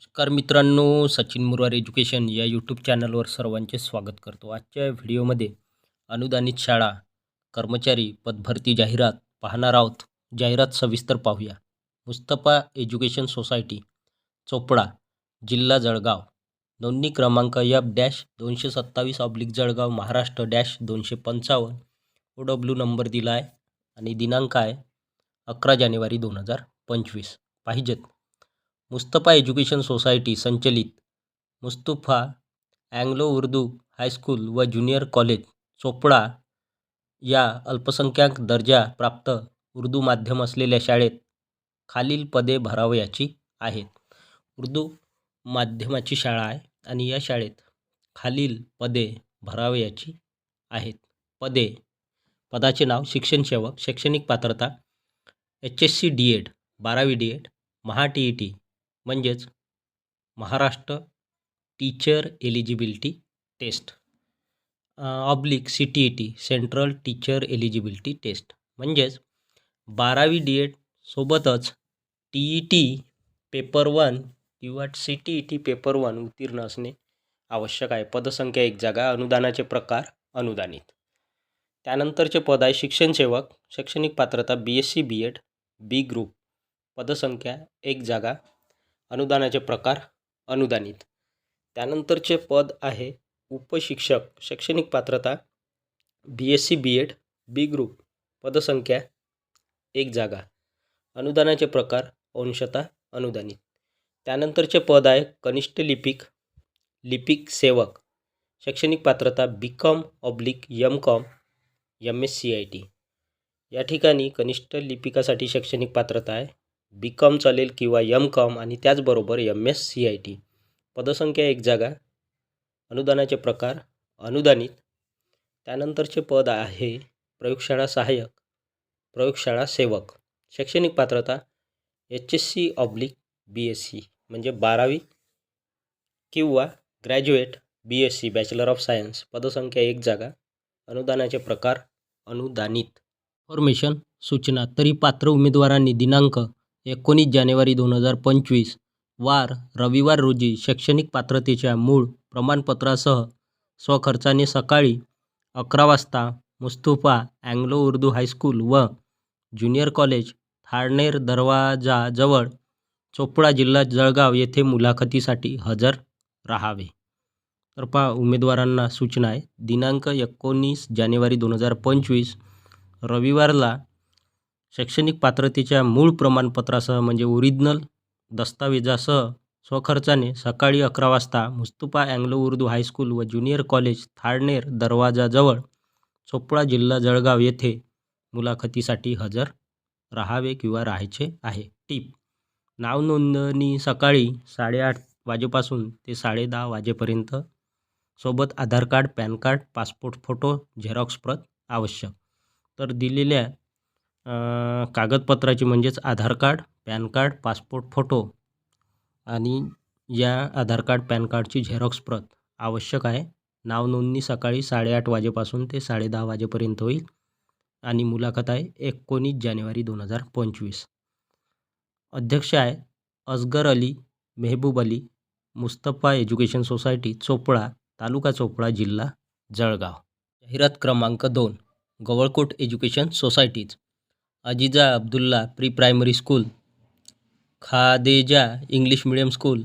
नमस्कार मित्रांनो सचिन मुरवार एज्युकेशन या यूट्यूब चॅनलवर सर्वांचे स्वागत करतो. आजच्या व्हिडिओमध्ये अनुदानित शाळा कर्मचारी पदभरती जाहिरात पाहणार आहोत. जाहिरात सविस्तर पाहूया. मुस्तफा एज्युकेशन सोसायटी चोपडा जिल्हा जळगाव. नोंदणी क्रमांक एफ डॅश दोनशे सत्तावीस ऑब्लिक जळगाव महाराष्ट्र डॅश दोनशे पंचावन्न. ओ डब्ल्यू नंबर दिला आहे आणि दिनांक आहे अकरा जानेवारी दोन हजार पंचवीस. पाहिजेत. मुस्तफा एज्युकेशन सोसायटी संचलित. Mustafa Anglo Urdu high school व ज्युनियर कॉलेज चोपडा या अल्पसंख्याक दर्जा प्राप्त उर्दू माध्यम असलेल्या शाळेत खालील पदे भरावयाची आहेत. उर्दू माध्यमाची शाळा आहे आणि या शाळेत खालील पदे भरावयाची आहेत. पदे पदाचे नाव शिक्षण सेवक शैक्षणिक पात्रता H S C D Ed बारावी D Ed Maha T E T म्हणजेच Maharashtra teacher eligibility test. Oblique C T E T central teacher eligibility test म्हणजेच बारावी डी एड सोबतच T E T paper one किंवा C T E T paper one उत्तीर्ण असणे आवश्यक आहे. पदसंख्या एक जागा अनुदानाचे प्रकार अनुदानित. त्यानंतरचे पद आहे शिक्षणसेवक शैक्षणिक पात्रता B S C B Ed B group पदसंख्या एक जागा अनुदानाचे प्रकार अनुदानित. त्यानंतरचे पद आहे उपशिक्षक शैक्षणिक पात्रता B S C B Ed B group पदसंख्या एक जागा. अनुदानाचे प्रकार अंशतः अनुदानित. त्यानंतरचे पद आहे कनिष्ठ लिपिक लिपिक सेवक शैक्षणिक पात्रता B Com oblique M Com M S C I T या ठिकाणी कनिष्ठ लिपिकासाठी शैक्षणिक पात्रता आहे बी कॉम चालेल किंवा यम कॉम आणि त्याचबरोबर M S C I T पदसंख्या एक जागा अनुदानाचे प्रकार अनुदानित. त्यानंतरचे पद आहे प्रयोगशाळा सहाय्यक प्रयोगशाळा सेवक. शैक्षणिक पात्रता H S C oblique B S C म्हणजे बारावी किंवा graduate B S C bachelor of science पदसंख्या एक जागा अनुदानाचे प्रकार अनुदानित. फॉर्मेशन सूचना तरी पात्र उमेदवारांनी दिनांक एकोणीस जानेवारी दोन हजार पंचवीस. वार रविवार रोजी शैक्षणिक पात्रतेच्या मूळ प्रमाणपत्रासह स्वखर्चाने सकाळी अकरा वाजता Mustafa Anglo Urdu high school व ज्युनियर कॉलेज थाळनेर दरवाजाजवळ चोपडा जिल्हा जळगाव येथे मुलाखतीसाठी हजर राहावे. तर पहा उमेदवारांना सूचना आहे. दिनांक एकोणीस जानेवारी दोन हजार पंचवीस रविवारला शैक्षणिक पात्रतेच्या मूळ प्रमाणपत्रासह म्हणजे ओरिजिनल दस्तावेजासह स्वखर्चाने सकाळी अकरा वाजता Mustafa Anglo Urdu high school व ज्युनियर कॉलेज थाळनेर दरवाजाजवळ चोपडा जिल्हा जळगाव येथे मुलाखतीसाठी हजर राहावे किंवा राहायचे आहे. टीप नाव नोंदणी सकाळी साडेआठ वाजेपासून ते साडेदहा वाजेपर्यंत सोबत Aadhaar card PAN card passport photo xerox प्रत आवश्यक. तर दिलेल्या कागदपत्राची म्हणजेच Aadhaar card PAN card passport photo आणि या आधार कार्ड पॅन कार्डची झेरॉक्स प्रत आवश्यक आहे. नाव नोंदणी सकाळी साडेआठ वाजेपासून ते साडेदहा वाजेपर्यंत होईल आणि मुलाखत आहे एकोणीस जानेवारी दोन हजार पंचवीस. अध्यक्ष आहे असगर अली मेहबूब अली मुस्तफा एज्युकेशन सोसायटी चोपडा तालुका चोपडा जिल्हा जळगाव. जाहिरात क्रमांक दोन Gawalkot education societies. Aziza Abdullah pre primary school Khadeja English medium school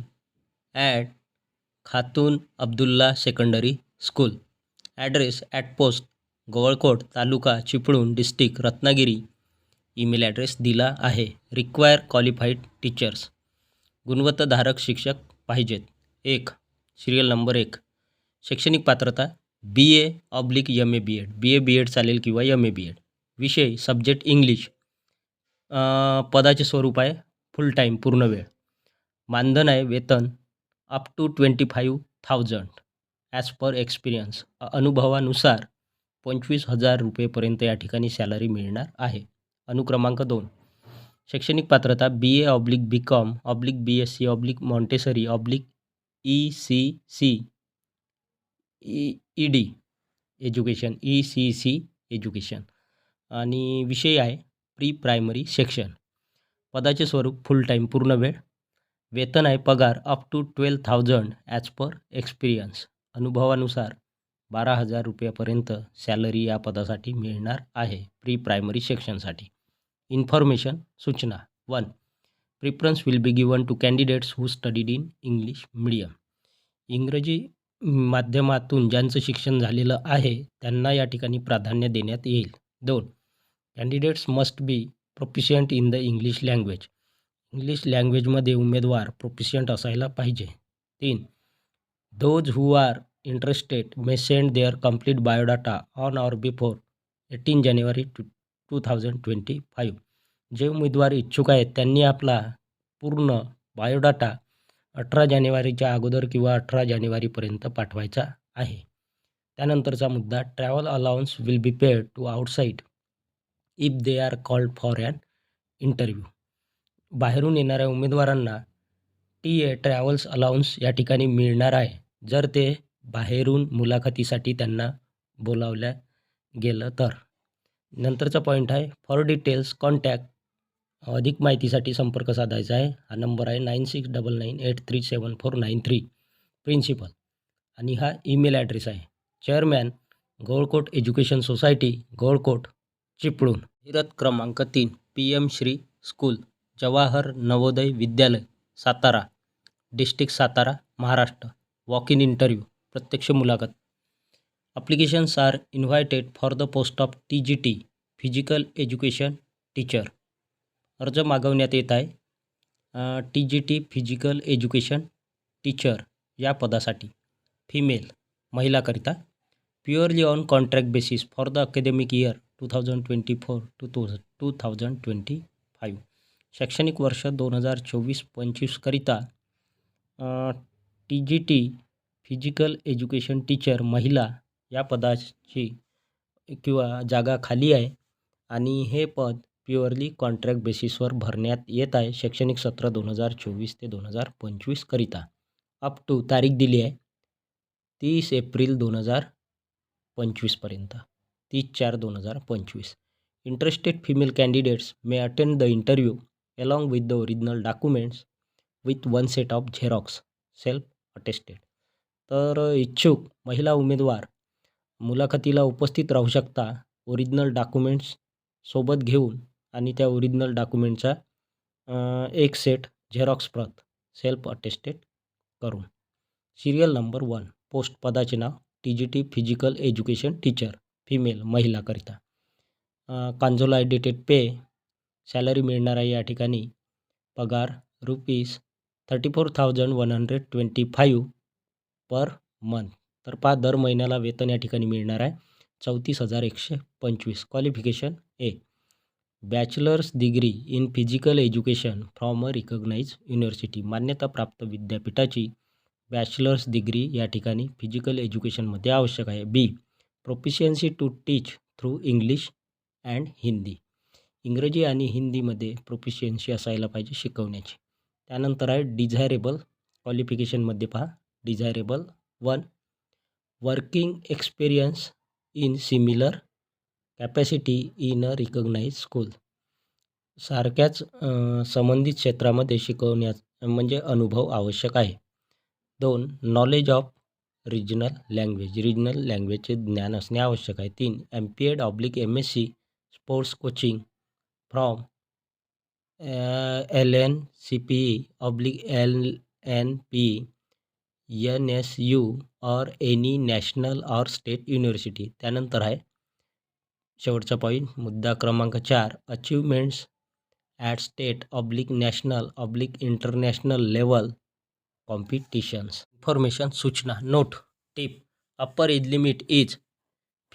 at Khatoon Abdullah secondary school. Address at post Gawalkot taluka Chiplun district Ratnagiri. Email address दिला आहे. Require qualified teachers. गुणवत्ताधारक शिक्षक पाहिजेत. एक serial number एक. शैक्षणिक पात्रता B A oblique M A B Ed B A B Ed चालेल किंवा यम ए बी एड विषय सब्जेक्ट इंग्लिश पदाचे स्वरूप आहे फुल टाईम पूर्ण वेळ. मानधन आहे वेतन up to twenty five thousand as per experience अनुभवानुसार पंचवीस हजार रुपयेपर्यंत या ठिकाणी सॅलरी मिळणार आहे. अनुक्रमांक दोन. शैक्षणिक पात्रता B A oblique B Com oblique B S C oblique Montessori oblique E C C E E D education E C C education आणि विषय आहे प्री प्रायमरी सेक्शन. पदाचे स्वरूप फुल टाईम पूर्ण वेळ. वेतन आहे पगार up to twelve thousand as per experience अनुभवानुसार बारा हजार रुपयापर्यंत सॅलरी या पदासाठी मिळणार आहे प्री प्रायमरी सेक्शनसाठी इन्फॉर्मेशन सूचना. One preference will be given to candidates who studied in English medium इंग्रजी माध्यमातून ज्यांचं शिक्षण झालेलं आहे त्यांना या ठिकाणी प्राधान्य देण्यात येईल. दोन candidates must be proficient in the English language English लँग्वेजमध्ये उमेदवार प्रोफिशियंट असायला पाहिजे. तीन those who are interested may send their complete biodata on or before eighteen January two two thousand twenty five जे उमेदवार इच्छुक आहेत त्यांनी आपला पूर्ण बायोडाटा अठरा जानेवारीच्या अगोदर किंवा अठरा जानेवारीपर्यंत पाठवायचा आहे. त्यानंतरचा मुद्दा travel allowance will be paid to outside if they are called for an interview बाहेरून येणाऱ्या उमेदवारांना टी ए ट्रॅव्हल्स अलाउन्स या ठिकाणी मिळणार आहे. जर ते बाहेरून मुलाखतीसाठी त्यांना बोलावल्या गेलं तर. नंतरचा पॉईंट आहे फॉर डिटेल्स कॉन्टॅक्ट अधिक माहितीसाठी संपर्क साधायचा आहे. हा नंबर आहे nine six double nine eight three seven four nine three. Principal आणि हा ईमेल ॲड्रेस आहे. Chairman Golkot education society Golkot Chiplun हिरत क्रमांक तीन P M Shri school Jawahar Navodaya Vidyalaya Satara district Satara Maharashtra. Walk in interview प्रत्यक्ष मुलाखत. Applications are invited for the post of T G T physical education teacher अर्ज मागवण्यात येत आहे. T G T physical education teacher या पदासाठी. Female महिलाकरिता. Purely on contract basis for the academic year two thousand twenty four to two two thousand twenty five शैक्षणिक वर्ष दोन हजार चोवीस पंचवीसकरिता T G T physical education teacher महिला या पदाची किंवा जागा खाली आहे आणि हे पद प्युअरली कॉन्ट्रॅक्ट बेसिसवर भरण्यात येत आहे शैक्षणिक सत्र दोन हजार चोवीस ते दोन हजार पंचवीसकरिता अप टू तारीख दिली आहे तीस एप्रिल दोन हजार पंचवीसपर्यंत तीस चार दोन हजार पंचवीस. Interested female candidates may attend the interview along with the original documents with one set of xerox self attested तर इच्छुक महिला उमेदवार मुलाखतीला उपस्थित राहू शकता ओरिजिनल डॉक्युमेंट्स सोबत घेऊन आणि त्या ओरिजिनल डॉक्युमेंटचा एक सेट झेरॉक्स प्रत सेल्फ अटेस्टेड करून. सिरियल नंबर वन पोस्ट पदाचे नाव T G T physical education teacher female महिलाकरिता consolidated pay salary मिळणार आहे या ठिकाणी पगार rupees thirty four thousand one hundred twenty five per month तर पहा दर महिन्याला वेतन या ठिकाणी मिळणार आहे. चौतीस हजार एकशे पंचवीस. Qualification a bachelor's degree in physical education from a recognise university मान्यताप्राप्त विद्यापीठाची बॅचलर्स डिग्री या ठिकाणी फिजिकल एज्युकेशनमध्ये आवश्यक आहे. B proficiency to teach through English and Hindi इंग्रजी आणि हिंदीमध्ये प्रोफिशियन्सी असायला पाहिजे शिकवण्याची. त्यानंतर आहे डिझायरेबल क्वालिफिकेशनमध्ये पहा. Desirable one working experience in similar capacity in a recognise school सारख्याच संबंधित क्षेत्रामध्ये शिकवण्यात म्हणजे अनुभव आवश्यक आहे. दोन knowledge of regional language regional लँग्वेजचे ज्ञान असणे आवश्यक आहे. तीन M P Ed oblique M S C sports coaching from L N C P E oblique L N P N S U or any national or state university त्यानंतर आहे शेवटचा point मुद्दा क्रमांक चार achievements at state oblique national oblique international level competitions information सूचना note tip upper age limit is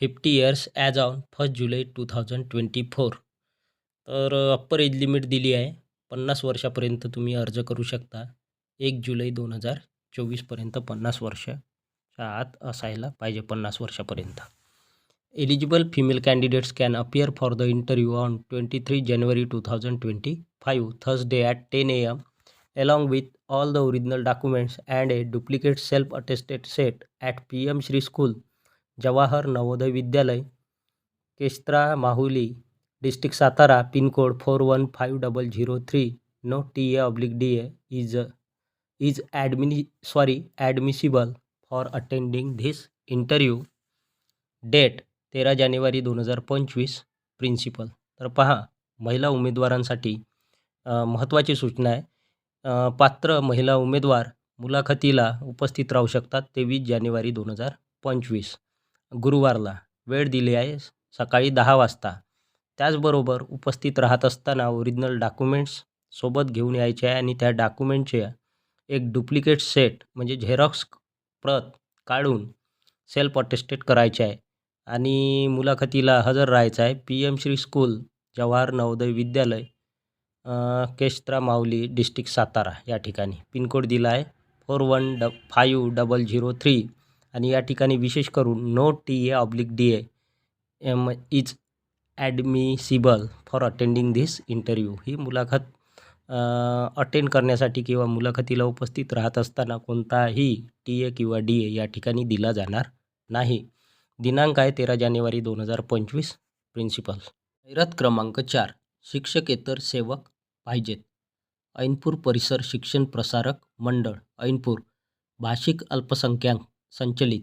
fifty years as on first July two thousand twenty four तर upper age limit दिली आहे. पन्नास वर्षापर्यंत तुम्ही अर्ज करू शकता. एक जुलै दोन हजार चोवीसपर्यंत पन्नास वर्षाच्या आत असायला पाहिजे पन्नास वर्षापर्यंत. Eligible female candidates can appear for the interview on twenty three January two thousand twenty five Thursday at ten A M along with all the original documents and a duplicate self-attested set at PM Shri School, Jawahar Navodaya Vidyalay, Kestra Mahuli, District Satara, pin code 415003. No TA oblique DA is is ॲडमिनी sorry, admissible for attending this interview date तेरा जानेवारी दोन हजार पंचवीस principal तर पहा महिला उमेदवारांसाठी महत्त्वाची सूचना आहे पात्र महिला उमेदवार मुलाखतीला उपस्थित राहू शकतात तेवीस जानेवारी दोन हजार पंचवीस. गुरुवारला वेळ दिली आहे सकाळी दहा वाजता. त्याचबरोबर उपस्थित राहत असताना ओरिजिनल डॉक्युमेंट्स सोबत घेऊन यायचे आहे आणि त्या डॉक्युमेंटचे एक डुप्लिकेट सेट म्हणजे झेरॉक्स प्रत काढून सेल्फ अटेस्टेड करायचे आहे. आणि मुलाखतीला हजर राहायचं आहे P M Shri school Jawahar Navodaya Vidyalaya अ, माऊली डिस्ट्रिक्ट सातारा या ठिकाणी. पिनकोड दिला आहे फोर वन ड फाईव्ह डबल झिरो थ्री आणि या ठिकाणी विशेष करून no T A oblique D A M is admissible for attending this interview ही मुलाखत अटेंड करण्यासाठी किंवा मुलाखतीला उपस्थित राहत असताना कोणताही टी ए किंवा डी ए या ठिकाणी दिला जाणार नाही. दिनांक आहे तेरा जानेवारी दोन हजार पंचवीस प्रिन्सिपल रथ क्रमांक चार. शिक्षकेतर सेवक पाहिजेत. ऐनपूर परिसर शिक्षण प्रसारक मंडळ ऐनपूर भाषिक अल्पसंख्याक संचलित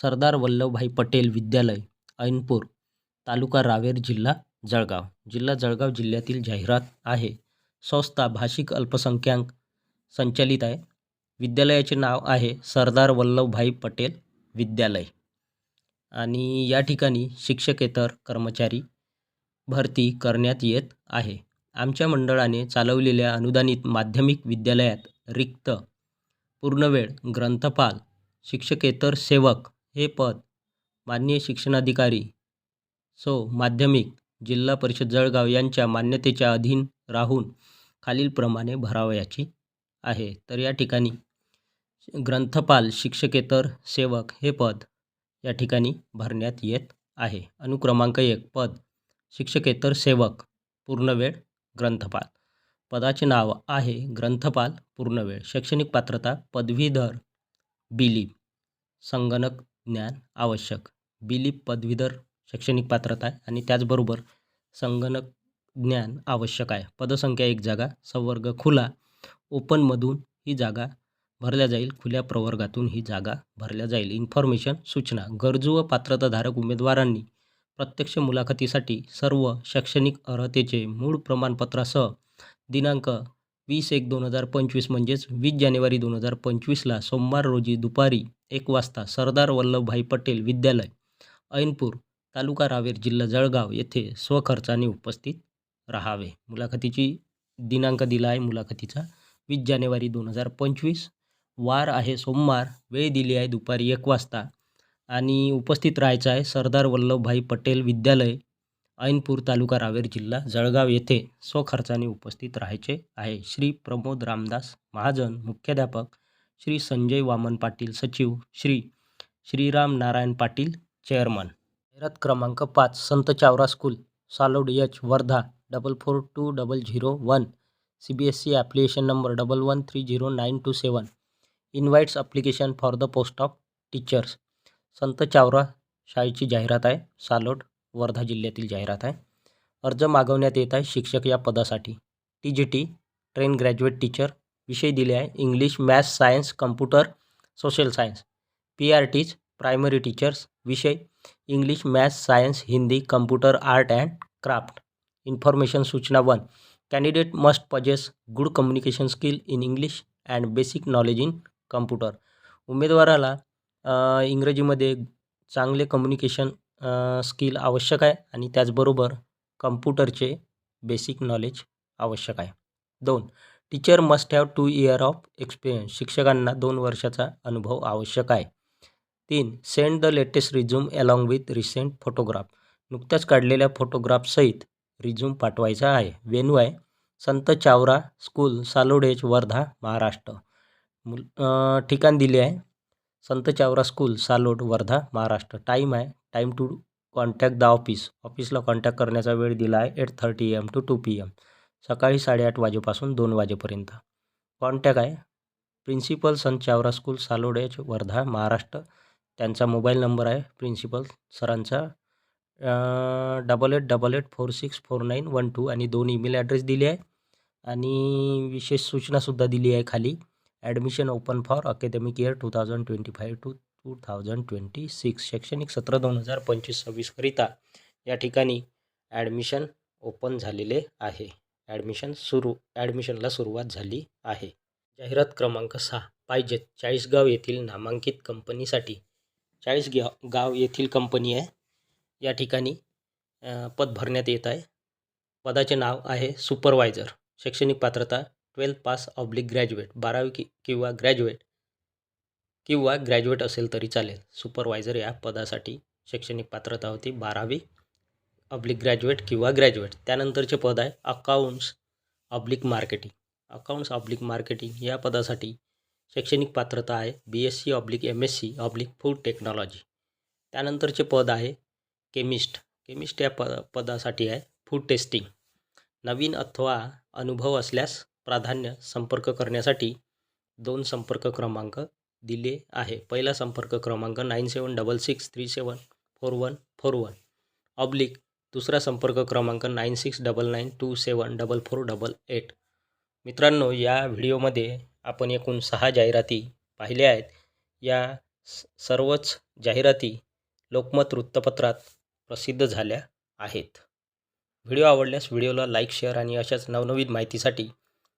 सरदार वल्लभभाई पटेल विद्यालय ऐनपूर तालुका रावेर जिल्हा जळगाव. जिल्हा जळगाव जिल्ह्यातील जाहिरात आहे. संस्था भाषिक अल्पसंख्याक संचलित आहे. विद्यालयाचे नाव आहे सरदार वल्लभभाई पटेल विद्यालय. आणि या ठिकाणी शिक्षकेतर कर्मचारी भरती करण्यात येत आहे. आमच्या मंडळाने चालवलेल्या अनुदानित माध्यमिक विद्यालयात रिक्त पूर्णवेळ ग्रंथपाल शिक्षकेतर सेवक हे पद माननीय शिक्षणाधिकारी सो माध्यमिक जिल्हा परिषद जळगाव यांच्या मान्यतेच्या अधीन राहून खालीलप्रमाणे भरावयाची आहे. तर या ठिकाणी ग्रंथपाल शिक्षकेतर सेवक हे पद या ठिकाणी भरण्यात येत आहे. अनुक्रमांक एक पद शिक्षकेतर सेवक पूर्णवेळ ग्रंथपाल. पदाचे नाव आहे ग्रंथपाल पूर्णवेळ. शैक्षणिक पात्रता पदवीधर बिलीप संगणक ज्ञान आवश्यक. बिलीप पदवीधर शैक्षणिक पात्रता आहे. आणि त्याचबरोबर संगणक ज्ञान आवश्यक आहे. पदसंख्या एक जागा संवर्ग खुला. ओपनमधून ही जागा भरल्या जाईल. खुल्या प्रवर्गातून ही जागा भरल्या जाईल. इन्फॉर्मेशन सूचना. गरजू व पात्रताधारक उमेदवारांनी प्रत्यक्ष मुलाखतीसाठी सर्व शैक्षणिक अर्हतेचे मूळ प्रमाणपत्रासह दिनांक वीस एक दोन हजार पंचवीस म्हणजेच वीस जानेवारी दोन हजार पंचवीसला सोमवार रोजी दुपारी एक वाजता सरदार वल्लभभाई पटेल विद्यालय ऐनपूर तालुका रावेर जिल्हा जळगाव येथे स्वखर्चाने उपस्थित राहावे. मुलाखतीची दिनांक दिला आहे मुलाखतीचा. वीस जानेवारी दोन हजार पंचवीस वार आहे सोमवार वेळ दिली आहे दुपारी एक वाजता. आणि उपस्थित राहायचं आहे सरदार वल्लभभाई पटेल विद्यालय ऐनपूर तालुका रावेर जिल्हा जळगाव येथे स्वखर्चाने उपस्थित राहायचे आहे. श्री प्रमोद रामदास महाजन मुख्याध्यापक श्री संजय वामन पाटील सचिव श्री श्रीराम नारायण पाटील चेअरमन. जाहिरात क्रमांक पाच Sant Chavara school Salod H Wardha double four two double zero one C B S C application number double one three zero nine two seven. Invites application for the post of teachers. Sant Chavara शाळेची जाहिरात आहे. सालोड वर्धा जिल्ह्यातील जाहिरात आहे. अर्ज मागवण्यात येत आहे शिक्षक या पदासाठी. T G T train graduate teacher विषय दिले आहे. English maths science computer social science P R Ts primary teachers विषय. English maths science Hindi computer art and craft information सूचना one. Candidate must possess good communication skill in English and basic knowledge in computer उमेदवाराला इंग्रजीमध्ये चांगले communication skill आवश्यक आहे आणि त्याचबरोबर कम्प्युटरचे basic knowledge आवश्यक आहे. दोन teacher must have two year of experience शिक्षकांना दोन वर्षाचा अनुभव आवश्यक आहे. तीन send the latest resume along with recent photograph नुकत्याच काढलेल्या फोटोग्राफसहित रिझ्यूम पाठवायचा आहे. वेन्यू आहे. संत चावरा स्कूल सालोडेज वर्धा महाराष्ट्र. मुल ठिकाण दिले आहे. संत चावरा स्कूल सालोड वर्धा महाराष्ट्र. टाईम आहे. Time to contact the office ऑफिसला कॉन्टॅक्ट करण्याचा वेळ दिला आहे eight thirty M to two P M सकाळी साडेआठ वाजेपासून दोन वाजेपर्यंत. कॉन्टॅक्ट आहे. Principal Sant Chavara school Salod H Wardha Maharashtra. त्यांचा मोबाईल नंबर आहे प्रिन्सिपल सरांचा. Double eight double eight four six four nine one two आणि दोन ईमेल ॲड्रेस दिले आहे. आणि विशेष सूचनासुद्धा दिली आहे खाली. Admission open for academic year two thousand twenty five to two thousand twenty six शैक्षणिक सत्र दोन हजार पंचवीस सव्वीसकरिता या ठिकाणी ॲडमिशन ओपन झालेले आहे. ॲडमिशन सुरू ॲडमिशनला सुरुवात झाली आहे. जाहिरात क्रमांक सहा पाहिजेत चाळीसगाव येथील नामांकित कंपनीसाठी. चाळीस गाव येथील कंपनी आहे. या ठिकाणी पद भरण्यात येत आहे. पदाचे नाव आहे सुपरवायझर. शैक्षणिक पात्रता ट्वेल्थ पास ऑब्लिक ग्रॅज्युएट बारावी कि किंवा ग्रॅज्युएट किंवा ग्रॅज्युएट असेल तरी चालेल. सुपरवायझर या पदासाठी शैक्षणिक पात्रता होती बारावी ऑब्लिक ग्रॅज्युएट किंवा ग्रॅज्युएट. त्यानंतरचे पद आहे accounts oblique marketing. Accounts oblique marketing या पदासाठी शैक्षणिक पात्रता आहे B S C oblique M S C oblique food technology. त्यानंतरचे पद आहे केमिस्ट. केमिस्ट या प पदासाठी आहे फूड टेस्टिंग. नवीन अथवा अनुभव असल्यास प्राधान्य संपर्क करण्यासाठी दोन संपर्क क्रमांक दिले आहे. पहिला संपर्क क्रमांक nine seven double six three seven four one four one. Oblique. दुसरा संपर्क क्रमांक nine six double nine two seven double four double eight. मित्रांनो या व्हिडिओमध्ये आपण एकूण सहा जाहिराती पाहिल्या आहेत. या स सर्वच जाहिराती लोकमत वृत्तपत्रात प्रसिद्ध झाल्या आहेत. व्हिडिओ आवडल्यास व्हिडिओला लाईक शेअर आणि अशाच नवनवीन माहितीसाठी